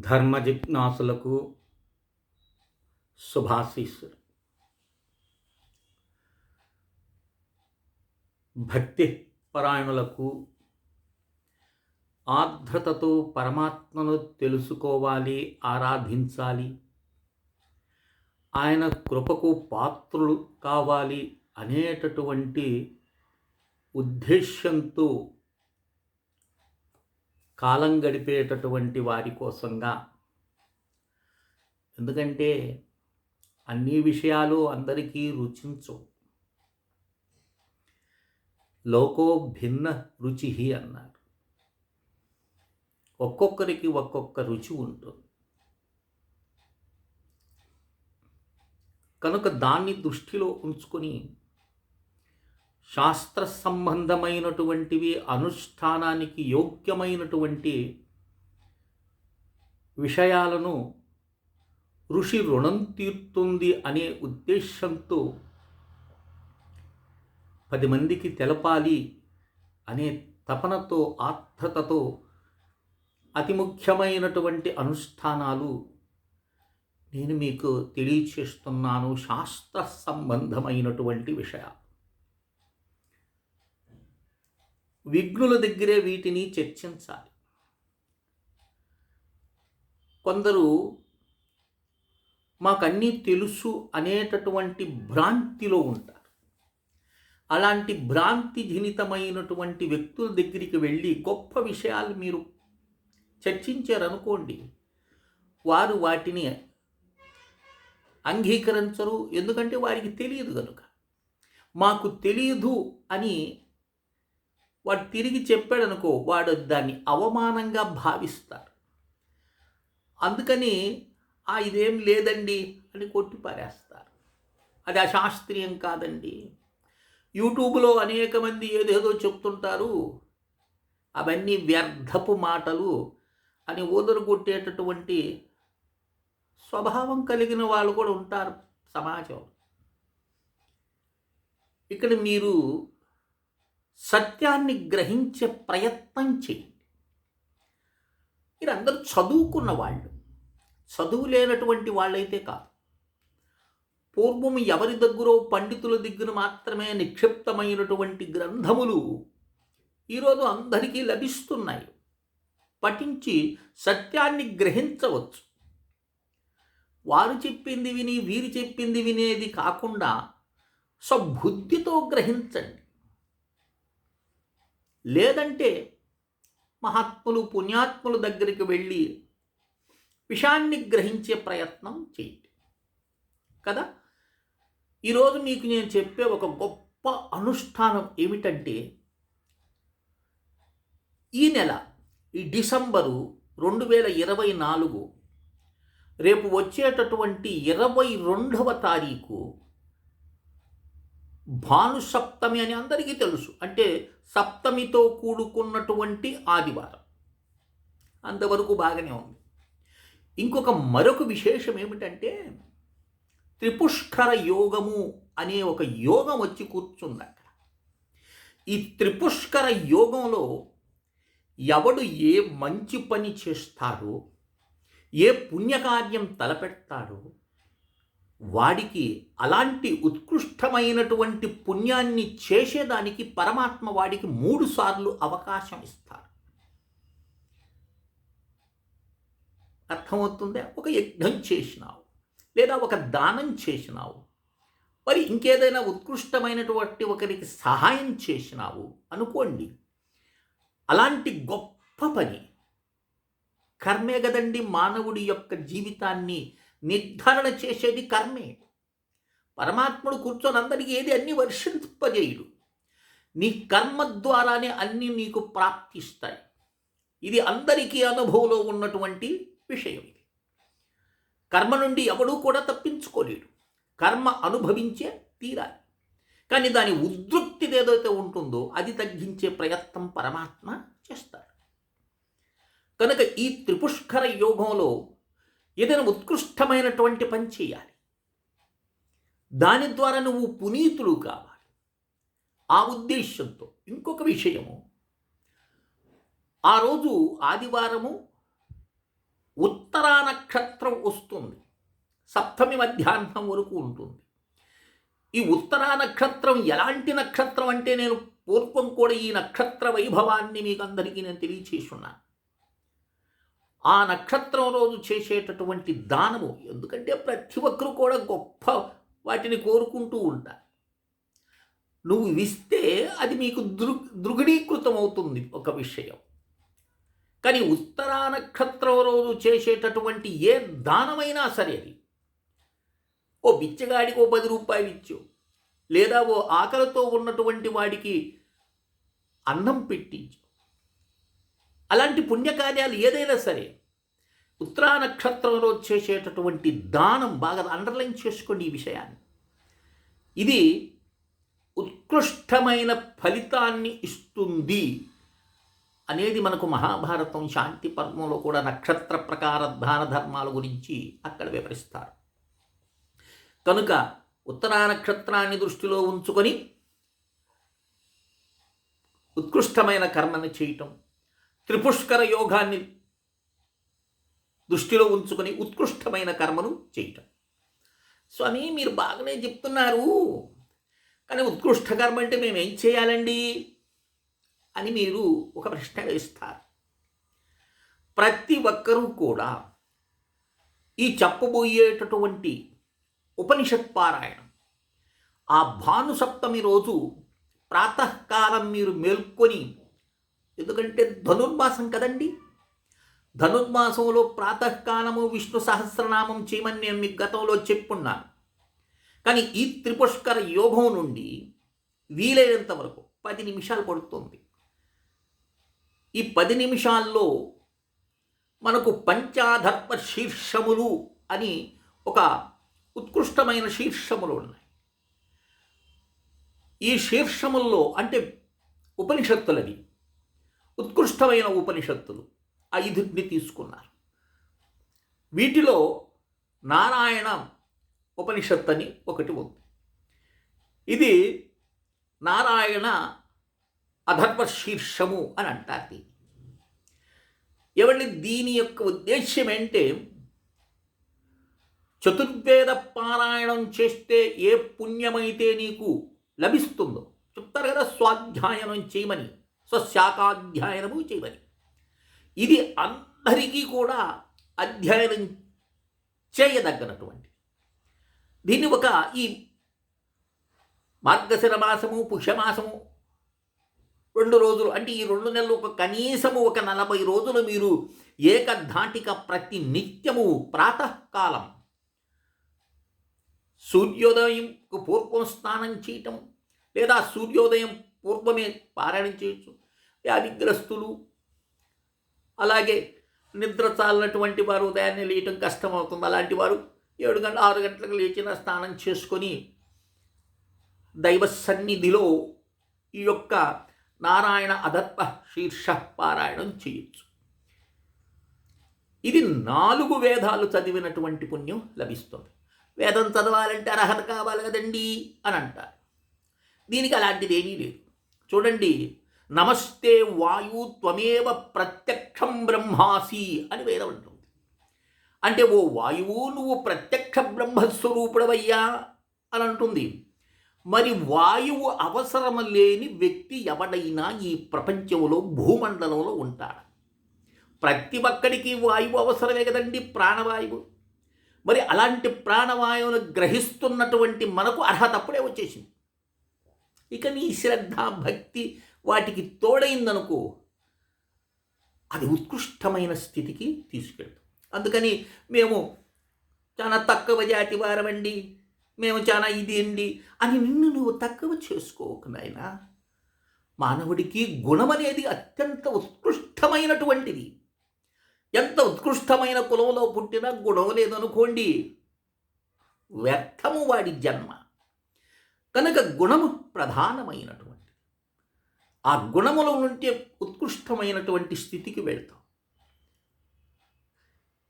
ధర్మ జిజ్ఞాసులకు శుభాశీస్సులు. భక్తి పరాయణులకు ఆర్ద్రతతో పరమాత్మను తెలుసుకోవాలి ఆరాధించాలి. ఆయన కృపకు పాత్రులు కావాలి అనేటటువంటి ఉద్దేశ్యంతో కాలం గడిపేటటువంటి వారి కోసంగా. ఎందుకంటే అన్ని విషయాలు అందరికీ రుచించు. లోకో భిన్న రుచి అన్నారు. ఒక్కొక్కరికి ఒక్కొక్క రుచి ఉంటుంది. కనుక దాన్ని దృష్టిలో ఉంచుకొని శాస్త్ర సంబంధమైనటువంటివి అనుష్ఠానానికి యోగ్యమైనటువంటి విషయాలను ఋషి రుణం తీర్తుంది అనే ఉద్దేశంతో పది మందికి తెలపాలి అనే తపనతో ఆర్థతతో అతి ముఖ్యమైనటువంటి అనుష్ఠానాలు నేను మీకు తెలియచేస్తున్నాను. శాస్త్ర సంబంధమైనటువంటి విషయాలు. విఘ్నుల దగ్గరే వీటిని చర్చించాలి. కొందరు మాకన్నీ తెలుసు అనేటటువంటి భ్రాంతిలో ఉంటారు. అలాంటి భ్రాంతి జనితమైనటువంటి వ్యక్తుల దగ్గరికి వెళ్ళి గొప్ప విషయాలు మీరు చర్చించారనుకోండి వారు వాటిని అంగీకరించరు ఎందుకంటే వారికి తెలియదు కనుక మాకు తెలియదు అని వాడు తిరిగి చెప్పాడనుకో వాడు దాన్ని అవమానంగా భావిస్తారు అందుకని ఆ ఇదేం లేదండి అని కొట్టి పారేస్తారు. అది అశాస్త్రీయం కాదండి. యూట్యూబ్లో అనేక మంది ఏదేదో చెప్తుంటారు. అవన్నీ వ్యర్థపు మాటలు అని ఊదరు కొట్టేటటువంటి స్వభావం కలిగిన వాళ్ళు కూడా ఉంటారు సమాజం ఇక్కడ మీరు సత్యాన్ని గ్రహించే ప్రయత్నం చేయండి మీరందరూ చదువుకున్న వాళ్ళు చదువు లేనటువంటి వాళ్ళైతే కాదు. పూర్వం ఎవరి దగ్గరో పండితుల దగ్గర మాత్రమే నిక్షిప్తమైనటువంటి గ్రంథములు ఈరోజు అందరికీ లభిస్తున్నాయి. పఠించి సత్యాన్ని గ్రహించవచ్చు. వారు చెప్పింది విని వీరు చెప్పింది వినేది కాకుండా స్వబుద్ధితో గ్రహించండి. లేదంటే మహాత్ములు పుణ్యాత్ముల దగ్గరికి వెళ్ళి విషాన్ని గ్రహించే ప్రయత్నం చేయండి. కదా? ఈరోజు మీకు నేను చెప్పే ఒక గొప్ప అనుష్ఠానం ఏమిటంటే ఈ నెల ఈ డిసెంబరు రెండు వేల ఇరవై నాలుగు రేపు వచ్చేటటువంటి ఇరవై రెండవ తారీఖు భానుసప్తమి అని అందరికీ తెలుసు. అంటే సప్తమితో కూడుకున్నటువంటి ఆదివారం. అంతవరకు బాగానే ఉంది. ఇంకొక మరొక విశేషం ఏమిటంటే త్రిపుష్కర యోగము అనే ఒక యోగం వచ్చి కూర్చుంది అక్కడ. ఈ త్రిపుష్కర యోగంలో ఎవడు ఏ మంచి పని చేస్తాడో ఏ పుణ్యకార్యం తలపెడతాడో వాడికి అలాంటి ఉత్కృష్టమైనటువంటి పుణ్యాన్ని చేసేదానికి పరమాత్మ వాడికి మూడు సార్లు అవకాశం ఇస్తాడు. అర్థమవుతుందా? ఒక యజ్ఞం చేసినావు లేదా ఒక దానం చేసినావు. మరి ఇంకేదైనా ఉత్కృష్టమైనటువంటి ఒకరికి సహాయం చేసినావు అనుకోండి. అలాంటి గొప్ప పని. కర్మే కదండి మానవుడి యొక్క జీవితాన్ని నిర్ధారణ చేసేది కర్మే. పరమాత్ముడు కూర్చొని అందరికీ ఏది అన్ని వర్షింపజేయుడు. నీ కర్మ ద్వారానే అన్ని నీకు ప్రాప్తిస్తాయి. ఇది అందరికీ అనుభవంలో ఉన్నటువంటి విషయం ఇది. కర్మ నుండి ఎవడూ కూడా తప్పించుకోలేడు. కర్మ అనుభవించే తీరాలి. కానీ దాని ఉద్రిక్తి ఏదైతే ఉంటుందో అది తగ్గించే ప్రయత్నం పరమాత్మ చేస్తాడు. కనుక ఈ త్రిపుష్కర యోగంలో ఏదైనా ఉత్కృష్టమైనటువంటి పని చేయాలి. దాని ద్వారా నువ్వు పునీతుడు కావాలి. ఆ ఉద్దేశంతో ఇంకొక విషయము. ఆ రోజు ఆదివారము ఉత్తరా నక్షత్రం వస్తుంది. సప్తమి మధ్యాహ్నం వరకు ఉంటుంది. ఈ ఉత్తరా నక్షత్రం ఎలాంటి నక్షత్రం అంటే నేను పూర్వం కూడా ఈ నక్షత్ర వైభవాన్ని మీకు అందరికీ నేను తెలియచేసున్నాను ఆ నక్షత్రం రోజు చేసేటటువంటి దానము. ఎందుకంటే ప్రతి ఒక్కరు కూడా గొప్ప వాటిని కోరుకుంటూ ఉంటారు. నువ్వు ఇస్తే అది మీకు దృ దృఢీకృతం అవుతుంది ఒక విషయం. కానీ ఉత్తరా నక్షత్రం రోజు చేసేటటువంటి ఏ దానమైనా సరే అది. ఓ బిచ్చగాడికి ఓ పది రూపాయలు ఇచ్చు. లేదా ఓ ఆకలితో ఉన్నటువంటి వాడికి అన్నం పెట్టించు. అలాంటి పుణ్యకార్యాలు ఏదైనా సరే ఉత్తరా నక్షత్రంలో చేసేటటువంటి దానం బాగా అండర్లైన్ చేసుకోండి ఈ విషయాన్ని. ఇది ఉత్కృష్టమైన ఫలితాన్ని ఇస్తుంది అనేది మనకు మహాభారతం శాంతి పర్వంలో కూడా నక్షత్ర ప్రకార దాన ధర్మాల గురించి అక్కడ వివరిస్తారు. కనుక ఉత్తరా నక్షత్రాన్ని దృష్టిలో ఉంచుకొని ఉత్కృష్టమైన కర్మను చేయటం త్రిపుష్కర యోగాన్ని దృష్టిలో ఉంచుకొని ఉత్కృష్టమైన కర్మను చేయటం. స్వామి మీరు బాగానే చెప్తున్నారు. కానీ ఉత్కృష్ట కర్మ అంటే మేము ఏం చేయాలండి? అని మీరు ఒక ప్రశ్న వేస్తారు. ప్రతి ఒక్కరూ కూడా ఈ చెప్పబోయేటటువంటి ఉపనిషత్ పారాయణం ఆ భానుసప్తమి రోజు ప్రాతకాలం మీరు మేల్కొని ఎందుకంటే ధనుర్మాసం కదండి. ధనుర్మాసంలో ప్రాతకాలము విష్ణు సహస్రనామం చేయమని నేను మీకు గతంలో చెప్పున్నాను. కానీ ఈ త్రిపుష్కర యోగం నుండి వీలైనంత వరకు పది నిమిషాలు పడుతుంది. ఈ పది నిమిషాల్లో మనకు పంచాధర్మ శీర్షములు అని ఒక ఉత్కృష్టమైన శీర్షములు ఉన్నాయి. ఈ శీర్షముల్లో అంటే ఉపనిషత్తులవి ఉత్కృష్టమైన ఉపనిషత్తులు ఐదుని తీసుకున్నారు. వీటిలో నారాయణ ఉపనిషత్ అని ఒకటి ఉంది. ఇది నారాయణ అధర్వ శీర్షము అని అంటారు దీన్ని. ఎవరి దీని యొక్క ఉద్దేశ్యం ఏంటే చతుర్వేద పారాయణం చేస్తే ఏ పుణ్యమైతే నీకు లభిస్తుందో చెప్తారు కదా స్వాధ్యాయనం చేయమని. స్వశాఖాధ్యయనము చేయమని. ఇది అందరికీ కూడా అధ్యయనం చేయదగ్గనటువంటి. దీన్ని ఒక ఈ మార్గశిర మాసము పుష్యమాసము రెండు రోజులు అంటే ఈ రెండు నెలలు ఒక కనీసము ఒక నలభై రోజులు మీరు ఏకధాటిక ప్రతి నిత్యము ప్రాతకాలం సూర్యోదయంకు పూర్వం స్నానం చేయటం లేదా సూర్యోదయం పూర్వమే పారాయణం చేయొచ్చు. వ్యాధిగ్రస్తులు అలాగే నిద్ర చాలినటువంటి వారు ఉదయాన్నే లేయటం కష్టమవుతుంది. అలాంటి వారు ఏడు గంటల ఆరు గంటలకు లేచిన స్నానం చేసుకొని దైవ సన్నిధిలో ఈ యొక్క నారాయణ అదత్వ శీర్ష పారాయణం చేయొచ్చు. ఇది నాలుగు వేదాలు చదివినటువంటి పుణ్యం లభిస్తుంది. వేదం చదవాలంటే అర్హత కావాలి కదండి అని అంటారు. దీనికి అలాంటిది ఏమీ లేదు. చూడండి నమస్తే వాయు త్వమేవ ప్రత్యక్షం బ్రహ్మాసి అని వేదం అంటుంది. అంటే ఓ వాయువు నువ్వు ప్రత్యక్ష బ్రహ్మస్వరూపుడవయ్యా అని అంటుంది. మరి వాయువు అవసరం లేని వ్యక్తి ఎవడైనా ఈ ప్రపంచంలో భూమండలంలో ఉంటాడు? ప్రతి ఒక్కడికి వాయువు అవసరమే కదండి ప్రాణవాయువు. మరి అలాంటి ప్రాణవాయువును గ్రహిస్తున్నటువంటి మనకు అర్హత అప్పుడే వచ్చేసింది. ఇక నీ శ్రద్ధ భక్తి వాటికి తోడైందనుకో అది ఉత్కృష్టమైన స్థితికి తీసుకెళ్తాం అందుకని మేము చాలా తక్కువ జాతి వారమండి మేము చాలా ఇది అండి అని నిన్ను నువ్వు తక్కువ చేసుకోకు నాయన. మానవుడికి గుణం అనేది అత్యంత ఉత్కృష్టమైనటువంటిది. ఎంత ఉత్కృష్టమైన కులంలో పుట్టినా గుణం లేదనుకోండి వ్యర్థము వాడి జన్మ. కనుక గుణము ప్రధానమైనటువంటి ఆ గుణముల నుండి ఉత్కృష్టమైనటువంటి స్థితికి వెళ్తాం.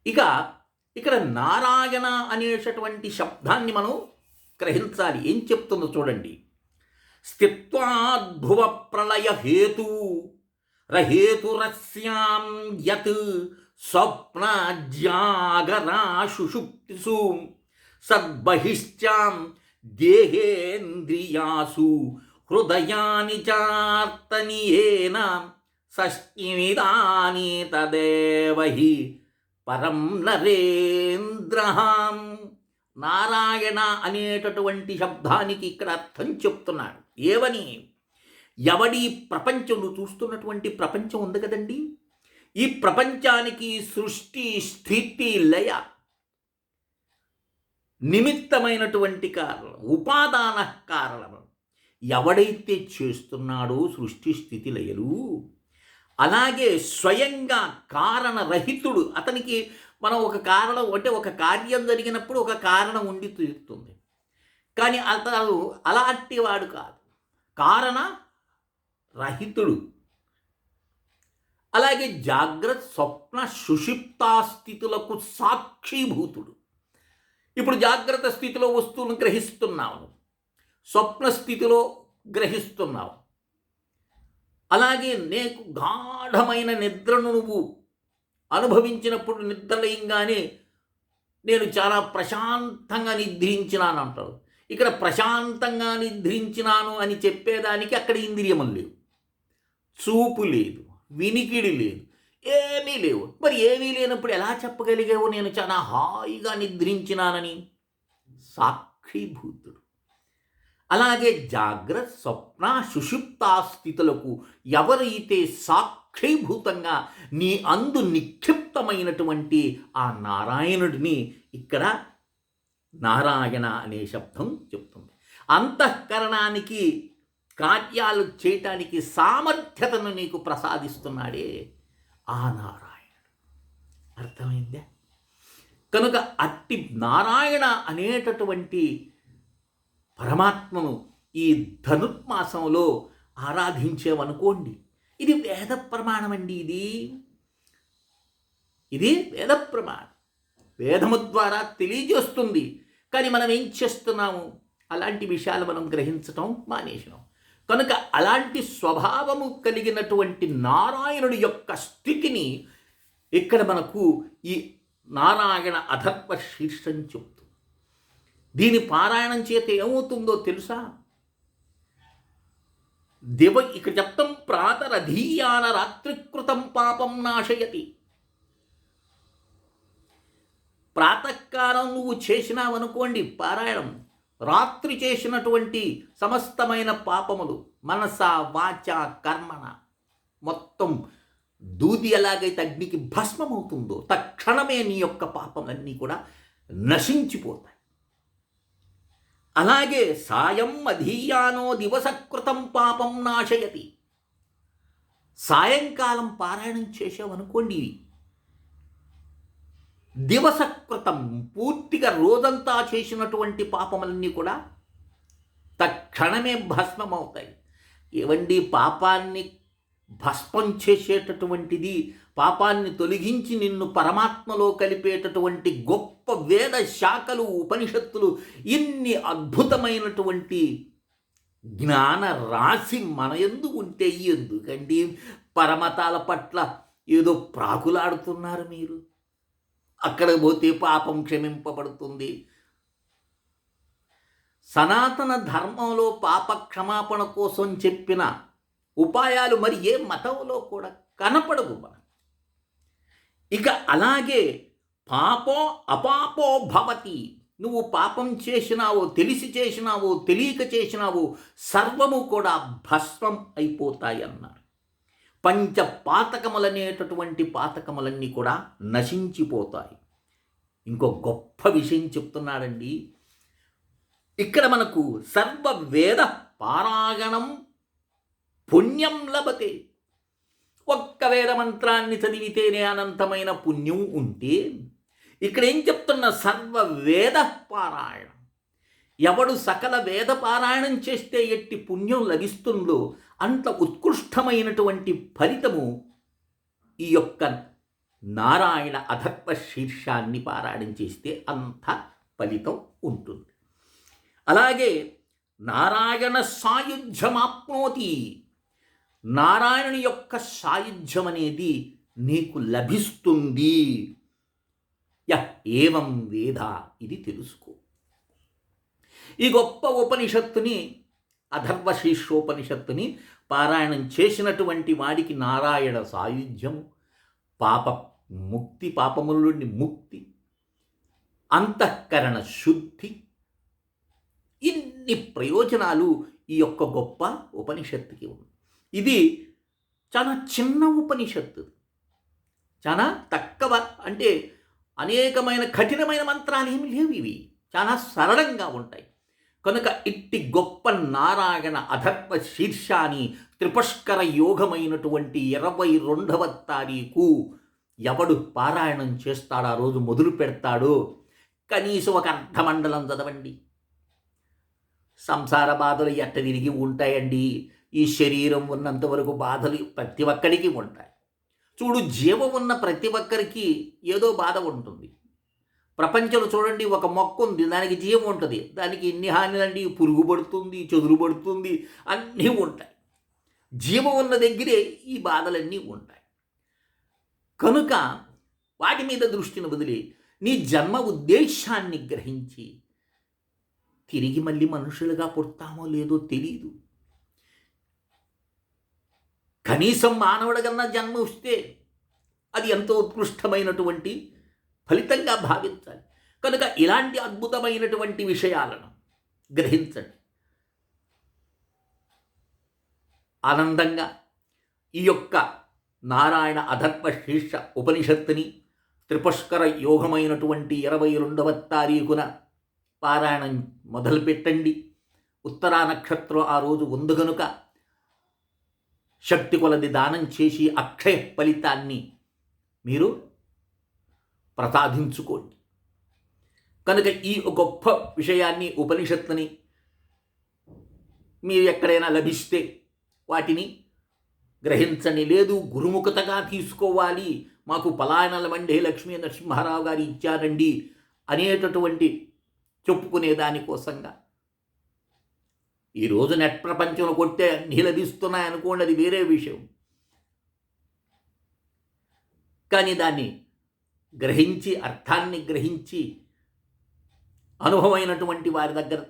ఇక ఇక్కడ నారాయణ అనేటటువంటి శబ్దాన్ని మనం గ్రహించాలి. ఏం చెప్తుందో చూడండి. స్థిత్వాద్భువ ప్రళయ హేతు రహేతురస్యాం యత్ స్వప్న జాగరాశుషుప్తిసు సద్బహిశ్చాం దేహేంద్రియాసు హృదయాని చార్తనియేన షష్టిమిదాని తదేవహి పరం నరేంద్రహాం. నారాయణ అనేటటువంటి శబ్దానికి ఇక్కడ అర్థం చెప్తున్నాడు. ఏవని? ఎవడి ప్రపంచం నువ్వు చూస్తున్నటువంటి ప్రపంచం ఉంది కదండి. ఈ ప్రపంచానికి సృష్టి స్థితి లయ నిమిత్తమైనటువంటి కారణం ఉపాదాన కారణం. ఎవడైతే చేస్తున్నాడో సృష్టి స్థితి లయలు అలాగే స్వయంగా కారణరహితుడు అతనికి మనం ఒక కారణం అంటే ఒక కార్యం జరిగినప్పుడు ఒక కారణం ఉండి తీరుతుంది. కానీ అతను అలాంటి వాడు కాదు. కారణ రహితుడు. అలాగే జాగ్రత్త స్వప్న సుషిప్తాస్థితులకు సాక్షిభూతుడు. ఇప్పుడు జాగ్రత్త స్థితిలో వస్తువును గ్రహిస్తున్నావు స్వప్న స్థితిలో గ్రహిస్తున్నావు. అలాగే నీకు గాఢమైన నిద్రను నువ్వు అనుభవించినప్పుడు నిద్రలేయంగానే నేను చాలా ప్రశాంతంగా నిద్రించినాను అంటాడు ఇక్కడ ప్రశాంతంగా నిద్రించినాను అని చెప్పేదానికి అక్కడ ఇంద్రియము లేవు. చూపు లేదు వినికిడి లేదు ఏమీ లేవు. మరి ఏమీ లేనప్పుడు ఎలా చెప్పగలిగావు? నేను చాలా హాయిగా నిద్రించినానని. సాక్షిభూతుడు. అలాగే జాగ్రత్త స్వప్న సుషుప్తాస్థితులకు ఎవరైతే సాక్షిభూతంగా నీ అందు నిక్షిప్తమైనటువంటి ఆ నారాయణుడిని ఇక్కడ నారాయణ అనే శబ్దం చెప్తుంది. అంతఃకరణానికి కార్యాలు చేయటానికి సామర్థ్యతను నీకు ప్రసాదిస్తున్నాడే ఆ నారాయణుడు. అర్థమైందే? కనుక అట్టి నారాయణ అనేటటువంటి పరమాత్మను ఈ ధనుర్మాసంలో ఆరాధించేవనుకోండి. ఇది వేద ప్రమాణం అండి ఇది. ఇది వేద ప్రమాణం. వేదము ద్వారా తెలియజేస్తుంది. కానీ మనం ఏం చేస్తున్నాము? అలాంటి విషయాలు మనం గ్రహించటం మానేసినాం. కనుక అలాంటి స్వభావము కలిగినటువంటి నారాయణుడి యొక్క స్థితిని ఇక్కడ మనకు ఈ నారాయణ అధర్వ శీర్షం చెప్తుంది. దీని పారాయణం చేత ఏమవుతుందో తెలుసా? దివ ఇక్కడ చెప్తాం ప్రాతరధీయాన రాత్రికృతం పాపం నాశయతి. ప్రాతకాలం నువ్వు చేసినావనుకోండి పారాయణం రాత్రి చేసినటువంటి సమస్తమైన పాపములు మనస వాచ కర్మణ మొత్తం దూది ఎలాగైతే అగ్నికి భస్మమవుతుందో తక్షణమే నీ యొక్క పాపములన్నీ కూడా నశించిపోతాయి. అలాగే సాయం అధీయానో దివసకృతం పాపం నాశయతి. సాయంకాలం పారాయణం చేసావనుకోండి దివసకృతం పూర్తిగా రోజంతా చేసినటువంటి పాపములన్నీ కూడా తక్షణమే భస్మమవుతాయి. ఏవండి? పాపాన్ని భస్మం చేసేటటువంటిది పాపాన్ని తొలగించి నిన్ను పరమాత్మలో కలిపేటటువంటి గొప్ప వేద శాఖలు ఉపనిషత్తులు ఇన్ని అద్భుతమైనటువంటి జ్ఞాన రాశి మన ఎందు ఉంటే ఎందుకండి? పరమతాల పట్ల ఏదో ప్రాకులాడుతున్నారు మీరు. అక్కడ పోతే పాపం క్షమింపబడుతుంది. సనాతన ధర్మంలో పాప క్షమాపణ కోసం చెప్పిన ఉపాయాలు మరి ఏ మతంలో కూడా కనపడవు మనకు. ఇక అలాగే పాపో అపాపో భవతి. నువ్వు పాపం చేసినావో తెలిసి చేసినావో తెలియక చేసినావో సర్వము కూడా భస్మం అయిపోతాయి అన్నారు పంచ పాతకములనేటటువంటి పాతకములన్నీ కూడా నశించిపోతాయి. ఇంకో గొప్ప విషయం చెప్తున్నాడండి. ఇక్కడ మనకు సర్వ వేద పారాగణం పుణ్యం లభతే. ఒక్క వేద మంత్రాన్ని చదివితేనే అనంతమైన పుణ్యం ఉంటే ఇక్కడ ఏం చెప్తున్న సర్వ వేద పారాయణం? ఎవడు సకల వేద పారాయణం చేస్తే ఎట్టి పుణ్యం లభిస్తుందో అంత ఉత్కృష్టమైనటువంటి ఫలితము ఈ యొక్క నారాయణ అధర్వ శీర్షాన్ని పారాయణం చేస్తే అంత ఫలితం ఉంటుంది. అలాగే నారాయణ సాయుధ్యమాప్నోతి నారాయణుని యొక్క సాయుధ్యం అనేది నీకు లభిస్తుంది. య ఏవం వేద ఇది తెలుసుకో. ఈ గొప్ప ఉపనిషత్తుని అధర్వశీర్షోపనిషత్తుని పారాయణం చేసినటువంటి వాడికి నారాయణ సాయుధ్యం పాప ముక్తి పాపముల నుండి ముక్తి అంతఃకరణ శుద్ధి ఇన్ని ప్రయోజనాలు ఈ యొక్క గొప్ప ఉపనిషత్తుకి ఉంది. ఇది చాలా చిన్న ఉపనిషత్తు. చాలా తక్కువ అంటే అనేకమైన కఠినమైన మంత్రాలు ఏమి లేవు ఇవి. చాలా సరళంగా ఉంటాయి. కనుక ఇట్టి గొప్ప నారాయణ అధర్వ శీర్షాన్ని త్రిపుష్కర యోగమైనటువంటి ఇరవై రెండవ తారీఖు ఎవడు పారాయణం చేస్తాడు ఆ రోజు మొదలు పెడతాడో? కనీసం ఒక అర్ధమండలం చదవండి. సంసార బాధలు ఎట్ట తిరిగి ఉంటాయండి? ఈ శరీరం ఉన్నంత వరకు బాధలు ప్రతి ఒక్కరికి ఉంటాయి. చూడు జీవం ఉన్న ప్రతి ఒక్కరికి ఏదో బాధ ఉంటుంది. ప్రపంచంలో చూడండి ఒక మొక్క ఉంది దానికి జీవం ఉంటుంది. దానికి ఇన్ని హానిలండి పురుగు పడుతుంది చెదురు పడుతుంది అన్నీ ఉంటాయి. జీవం ఉన్న దగ్గరే ఈ బాధలన్నీ ఉంటాయి. కనుక వాటి మీద దృష్టిని వదిలి నీ జన్మ ఉద్దేశాన్ని గ్రహించి తిరిగి మళ్ళీ మనుషులుగా పుడతామో లేదో తెలియదు కనీసం మానవుడికన్నా జన్మ వస్తే అది ఎంతో ఉత్కృష్టమైనటువంటి ఫలితంగా భావించాలి. కనుక ఇలాంటి అద్భుతమైనటువంటి విషయాలను గ్రహించండి. ఆనందంగా ఈ యొక్క నారాయణ అధర్మ శీర్ష ఉపనిషత్తుని త్రిపుష్కర యోగమైనటువంటి ఇరవై రెండవ తారీఖున పారాయణం మొదలుపెట్టండి. ఉత్తరా నక్షత్రం ఆ రోజు ఉంది కనుక శక్తి కొలది దానం చేసి అక్షయ ఫలితాన్ని మీరు ప్రసాదించుకోండి. కనుక ఈ గొప్ప విషయాన్ని ఉపనిషత్తుని మీరు ఎక్కడైనా లభిస్తే వాటిని గ్రహించని లేదు గురుముఖతగా తీసుకోవాలి. మాకు పలాయనల మండే లక్ష్మీ నరసింహారావు గారు ఇచ్చారండి అనేటటువంటి చెప్పుకునే దానికోసంగా ఈరోజు నెట్ ప్రపంచంలో కొట్టే అన్నీ అనుకోండి అది వేరే విషయం. కానీ దాన్ని గ్రహించి అర్థాన్ని గ్రహించి అనుభవమైనటువంటి వారి దగ్గర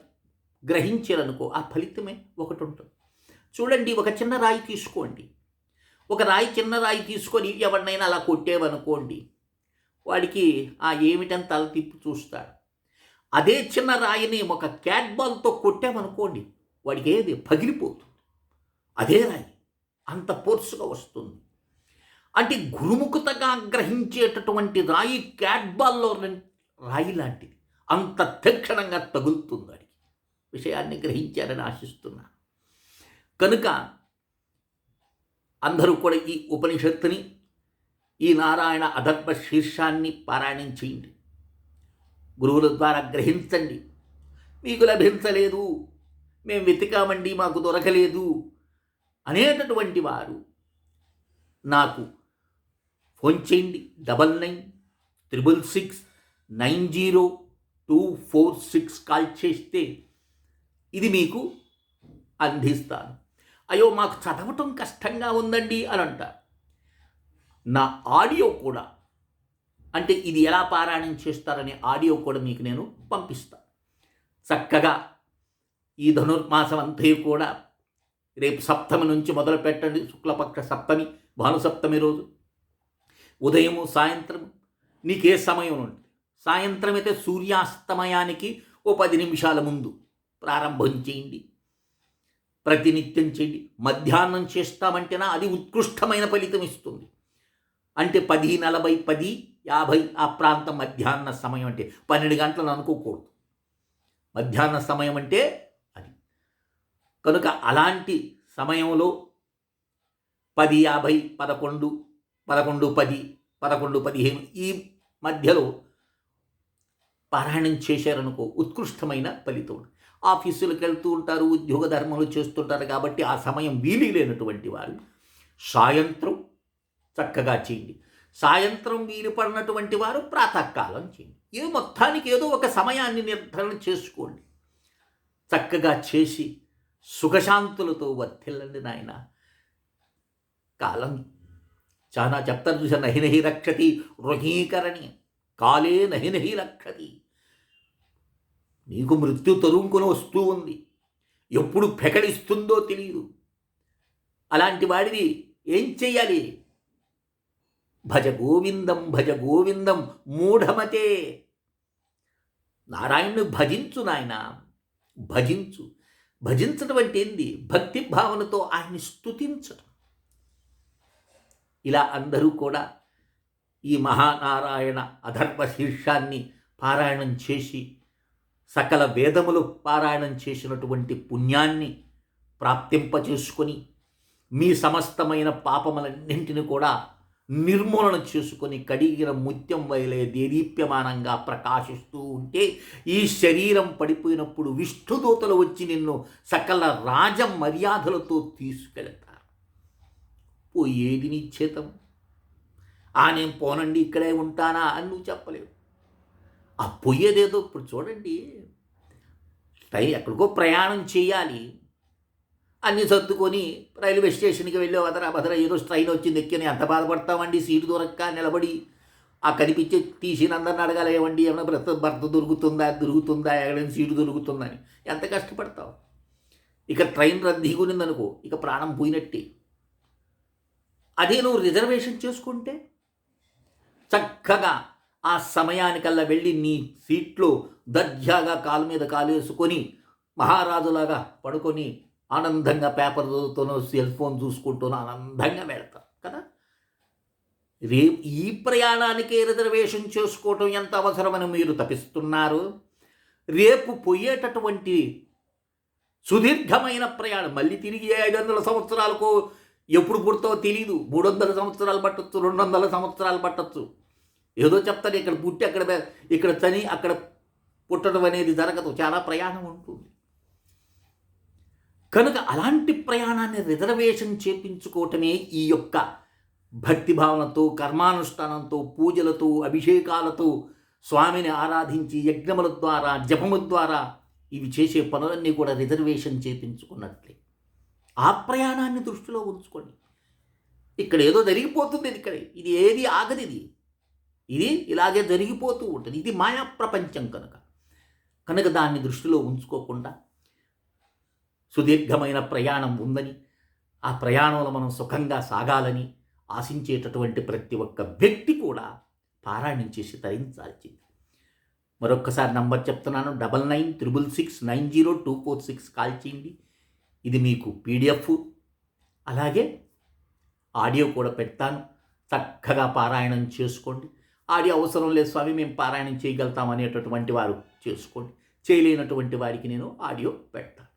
గ్రహించారనుకో ఆ ఫలితమే ఒకటి ఉంటుంది చూడండి ఒక చిన్న రాయి తీసుకోండి. ఒక రాయి చిన్న రాయి తీసుకొని ఎవరినైనా అలా కొట్టేవనుకోండి వాడికి ఆ ఏమిటని తల తిప్పి చూస్తాడు అదే చిన్న రాయిని ఒక క్యాట్ బాల్తో కొట్టామనుకోండి వాడికి ఏది పగిలిపోతుంది. అదే రాయి అంత ఫోర్స్గా వస్తుంది. అంటే గురుముఖతగా గ్రహించేటటువంటి రాయి క్యాట్బాల్లో రాయి లాంటిది. అంత తక్షణంగా తగులుతుంది వాడికి. విషయాన్ని గ్రహించారని ఆశిస్తున్నా. కనుక అందరూ కూడా ఈ ఉపనిషత్తుని ఈ నారాయణ అధర్మ శీర్షాన్ని పారాయణం చేయండి. గురువుల ద్వారా గ్రహించండి. మీకు లభించలేదు. మేము వెతికామండి మాకు దొరకలేదు అనేటటువంటి వారు నాకు ఫోన్ చేయండి. Double nine triple six nine zero two four six call చేస్తే ఇది మీకు అందిస్తాను. అయ్యో మాకు చదవటం కష్టంగా ఉందండి అని అంటారు. నా ఆడియో కూడా అంటే ఇది ఎలా పారాయణం చేస్తారనే ఆడియో కూడా మీకు నేను పంపిస్తాను. చక్కగా ఈ ధనుర్మాసం అంతే కూడా రేపు సప్తమి నుంచి మొదలు పెట్టండి శుక్లపక్ష సప్తమి భానుసప్తమి రోజు. ఉదయము సాయంత్రం నీకే సమయం ఉంటుంది సాయంత్రం అయితే సూర్యాస్తమయానికి ఓ పది నిమిషాల ముందు ప్రారంభం చేయండి. ప్రతినిత్యం చేయండి. మధ్యాహ్నం చేస్తామంటేనా అది ఉత్కృష్టమైన ఫలితం ఇస్తుంది. అంటే పది నలభై పది యాభై ఆ ప్రాంతం మధ్యాహ్న సమయం అంటే పన్నెండు గంటలు అనుకోకూడదు. మధ్యాహ్న సమయం అంటే కనుక అలాంటి సమయంలో పది యాభై పదకొండు పదకొండు పది పదకొండు పదిహేను ఈ మధ్యలో పారాయణం చేశారనుకో ఉత్కృష్టమైన ఫలితం ఆఫీసులకు వెళ్తూ ఉంటారు ఉద్యోగ ధర్మాలు చేస్తుంటారు కాబట్టి ఆ సమయం వీలు లేనటువంటి వారు సాయంత్రం చక్కగా చేయండి. సాయంత్రం వీలు పడినటువంటి వారు ప్రాతకాలం చేయండి. ఏ మొత్తానికి ఏదో ఒక సమయాన్ని నిర్ధారణ చేసుకోండి. చక్కగా చేసి సుఖశాంతులతో వర్తిల్లండి నాయన. కాలం చాలా చెప్తారు చూసా నహి నహి రక్షతి రుహీకరణి కాలే నహి నహి రక్షతి. నీకు మృత్యు తరుముకుని వస్తూ ఉంది ఎప్పుడు పెకడిస్తుందో తెలియదు. అలాంటి వాడివి ఏం చెయ్యాలి? భజ గోవిందం భజ గోవిందం మూఢమతే. నారాయణ్ణి భజించు నాయన భజించు. భజించడం అంటే ఏంది? భక్తి భావనతో ఆయన్ని స్తుతించడం. ఇలా అందరూ కూడా ఈ మహానారాయణ అధర్వ శీర్షాన్ని పారాయణం చేసి సకల వేదములు పారాయణం చేసినటువంటి పుణ్యాన్ని ప్రాప్తింపచేసుకొని మీ సమస్తమైన పాపములన్నింటిని కూడా నిర్మూలన చేసుకొని కడిగిన ముత్యం వయలే దేదీప్యమానంగా ప్రకాశిస్తూ ఉంటే ఈ శరీరం పడిపోయినప్పుడు విష్ణుదూతలు వచ్చి నిన్ను సకల రాజ మర్యాదలతో తీసుకెళ్తారు. పోయేది నిశ్చేతం ఆ నేను పోనండి ఇక్కడే ఉంటానా అని నువ్వు చెప్పలేవు. ఆ పోయేదేదో ఇప్పుడు చూడండి. ఎక్కడికో ప్రయాణం చేయాలి. అన్నీ సర్దుకొని రైల్వే స్టేషన్కి వెళ్ళి వదరా భద్ర ఏదో ట్రైన్ వచ్చింది ఎక్కిన ఎంత బాధపడతామండి? సీటు దొరక్క నిలబడి. ఆ కనిపించే తీసిన అందరిని అడగాలి ఏమండి ఏమైనా భర్త భర్త దొరుకుతుందా? దొరుకుతుందా? ఎక్కడైనా సీటు దొరుకుతుందా అని. ఎంత కష్టపడతావు? ఇక ట్రైన్ రద్దీగునిందనుకో ఇక ప్రాణం పోయినట్టే. అదే నువ్వు రిజర్వేషన్ చేసుకుంటే? చక్కగా ఆ సమయానికల్లా వెళ్ళి నీ సీట్లో దర్జాగా కాలు మీద కాలేసుకొని మహారాజులాగా పడుకొని ఆనందంగా పేపర్ చదువుతూనో సెల్ ఫోన్ చూసుకుంటూనో ఆనందంగా వెళ్తాం కదా? రేపు ఈ ప్రయాణానికి రిజర్వేషన్ చేసుకోవటం ఎంత అవసరమని మీరు తపిస్తున్నారు? రేపు పోయేటటువంటి సుదీర్ఘమైన ప్రయాణం మళ్ళీ తిరిగి ఐదు వందల సంవత్సరాలకు ఎప్పుడు పుడతావో తెలియదు మూడు వందల సంవత్సరాలు పట్టచ్చు రెండు వందల సంవత్సరాలు పట్టచ్చు. ఏదో చెప్తారు ఇక్కడ పుట్టి అక్కడ ఇక్కడ చని అక్కడ పుట్టడం అనేది జరగదు. చాలా ప్రయాణం ఉంటుంది. కనుక అలాంటి ప్రయాణాన్ని రిజర్వేషన్ చేపించుకోవటమే ఈ యొక్క భక్తి భావనతో కర్మానుష్ఠానంతో పూజలతో అభిషేకాలతో స్వామిని ఆరాధించి యజ్ఞముల ద్వారా జపముల ద్వారా ఇవి చేసే పనులన్నీ కూడా రిజర్వేషన్ చేపించుకున్నట్లే. ఆ ప్రయాణాన్ని దృష్టిలో ఉంచుకోండి. ఇక్కడ ఏదో జరిగిపోతుంది ఇక్కడ. ఇది ఏది ఆగది ఇది. ఇది ఇలాగే జరిగిపోతూ ఉంటుంది. ఇది మాయా ప్రపంచం కనుక. కనుక దాన్ని దృష్టిలో ఉంచుకోకుండా సుదీర్ఘమైన ప్రయాణం ఉందని ఆ ప్రయాణంలో మనం సుఖంగా సాగాలని ఆశించేటటువంటి ప్రతి ఒక్క వ్యక్తి కూడా పారాయణం చేసి తరించాల్సింది. మరొక్కసారి నంబర్ చెప్తున్నాను double nine triple six nine zero two four six call చేయండి. ఇది మీకు పీడిఎఫ్. అలాగే ఆడియో కూడా పెడతాను. చక్కగా పారాయణం చేసుకోండి. ఆడియో అవసరం లేదు స్వామి మేము పారాయణం చేయగలుగుతాం అనేటటువంటి వారు చేసుకోండి. చేయలేనటువంటి వారికి నేను ఆడియో పెడతాను.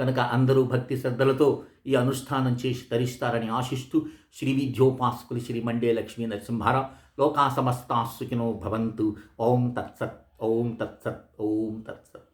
కనుక అందరూ భక్తి శ్రద్ధలతో ఈ అనుష్ఠానం చేసి తరిస్తారని ఆశిస్తూ శ్రీ విద్యోపాసకులు శ్రీ మండే లక్ష్మీ నరసింహారావు లోకా సమస్తాసుకినో భవంతు. ఓం తత్సత్ ఓం తత్సత్ ఓం తత్సత్.